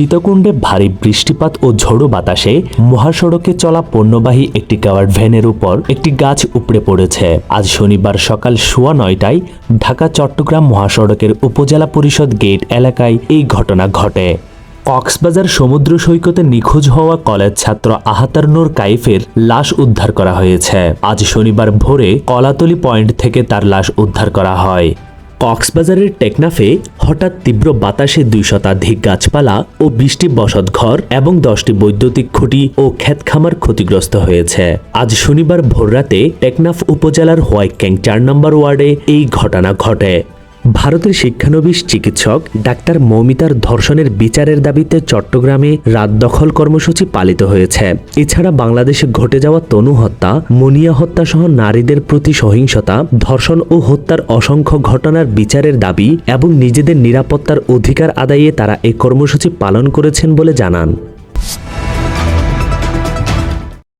সীতাকুণ্ডে ভারী বৃষ্টিপাত ও ঝোড়ো বাতাসে মহাসড়কে চলা পণ্যবাহী একটি কাভার্ড ভ্যানের উপর একটি গাছ উপড়ে পড়েছে। আজ শনিবার সকাল সোয়া নয়টায় ঢাকা, চট্টগ্রাম মহাসড়কের উপজেলা পরিষদ গেট এলাকায় এই ঘটনা ঘটে। কক্সবাজার সমুদ্র সৈকতে নিখোঁজ হওয়া কলেজ ছাত্র আহাতার নূর কাইফের লাশ উদ্ধার করা হয়েছে। আজ শনিবার ভোরে কলাতলি পয়েন্ট থেকে তার লাশ উদ্ধার করা হয়। কক্সবাজারের টেকনাফে হঠাৎ তীব্র বাতাসে দুই শতাধিক গাছপালা ও বৃষ্টি বসত ঘর এবং দশটি বৈদ্যুতিক খুঁটি ও ক্ষেতখামার ক্ষতিগ্রস্ত হয়েছে। আজ শনিবার ভোররাতে টেকনাফ উপজেলার হোয়াইক্যাং চার নম্বর ওয়ার্ডে এই ঘটনা ঘটে। ভারতের শিক্ষানবিশ চিকিৎসক ডাক্তার মৌমিতার ধর্ষণের বিচারের দাবিতে চট্টগ্রামে রাত দখল কর্মসূচি পালিত হয়েছে। এছাড়া বাংলাদেশে ঘটে যাওয়া তনু হত্যা, মনিয়া হত্যা সহ নারীদের প্রতি সহিংসতা, ধর্ষণ ও হত্যার অসংখ্য ঘটনার বিচারের দাবি এবং নিজেদের নিরাপত্তার অধিকার আদায়ে তারা এই কর্মসূচি পালন করেছেন বলে জানান।